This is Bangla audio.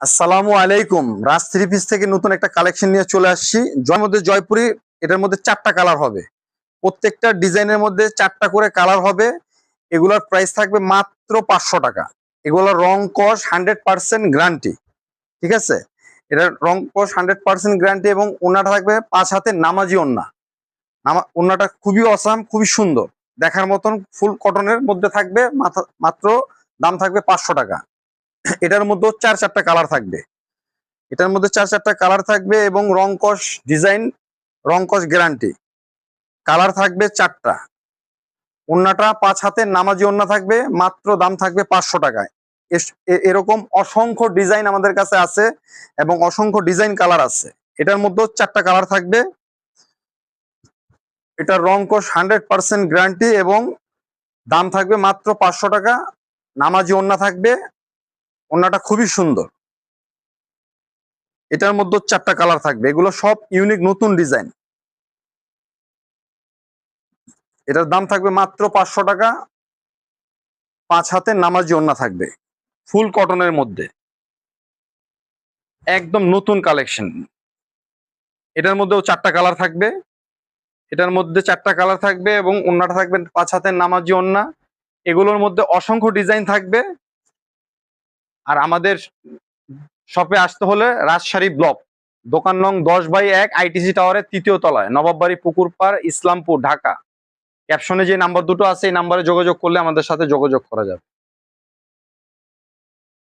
আসসালামু আলাইকুম। রাজ থ্রি পিস থেকে নতুন একটা কালেকশন নিয়ে চলে আসছি। জয়ের মধ্যে জয়পুরি, এটার মধ্যে চারটা কালার হবে। প্রত্যেকটা ডিজাইনের মধ্যে চারটা করে কালার হবে। এগুলোর প্রাইস থাকবে মাত্র পাঁচশো টাকা। এগুলোর রং কস হান্ড্রেড পার্সেন্ট গ্যারান্টি। ঠিক আছে? এটার রং কস হান্ড্রেড পার্সেন্ট গ্যারান্টি এবং ওনাটা থাকবে পাঁচ হাতে নামাজি ওন্না। নামা খুবই অসাম খুবই সুন্দর। দেখার মতন ফুল কটনের মধ্যে থাকবে মাত্র দাম থাকবে পাঁচশো টাকা। এটার মধ্যে চার চারটা কালার থাকবে। এটার মধ্যে চার চারটা কালার থাকবে এবং রং কস ডিজাইন রং কস গ্যারান্টি কালার থাকবে চারটা। ওন্নাটা পাঁচ হাতের নামাজি ওন্না থাকবে, মাত্র দাম থাকবে পাঁচশো টাকায়। এরকম অসংখ্য ডিজাইন আমাদের কাছে আছে এবং অসংখ্য ডিজাইন কালার আছে। এটার মধ্যেও চারটা কালার থাকবে। এটার রং কস হান্ড্রেড পার্সেন্ট গ্যারান্টি এবং দাম থাকবে মাত্র পাঁচশো টাকা। নামাজি ওন্না থাকবে ওন্নাটা খুবই সুন্দর। এটার মধ্যে চারটা কালার থাকবে। এগুলো সব ইউনিক নতুন ডিজাইন এটার দাম থাকবে মাত্র পাঁচশো টাকা। পাঁচ হাতে নামাজি ওন্না থাকবে। ফুল কটনের মধ্যে। একদম নতুন কালেকশন এটার মধ্যেও চারটা কালার থাকবে। এটার মধ্যে চারটা কালার থাকবে এবং ওন্নাটা থাকবে পাঁচ হাতের নামাজি ওন্না এগুলোর মধ্যে অসংখ্য ডিজাইন থাকবে। আর আমাদের শপে আসতে হলে রাজশাহী ব্লক, দোকান নং দশ বাই এক, আইটিসি টাওয়ারের তৃতীয় তলায়, নবাববাড়ি পুকুরপাড় ইসলামপুর, ঢাকা। ক্যাপশনে যে নাম্বার দুটো আছে, এই নাম্বারে যোগাযোগ করলে আমাদের সাথে যোগাযোগ করা যাবে।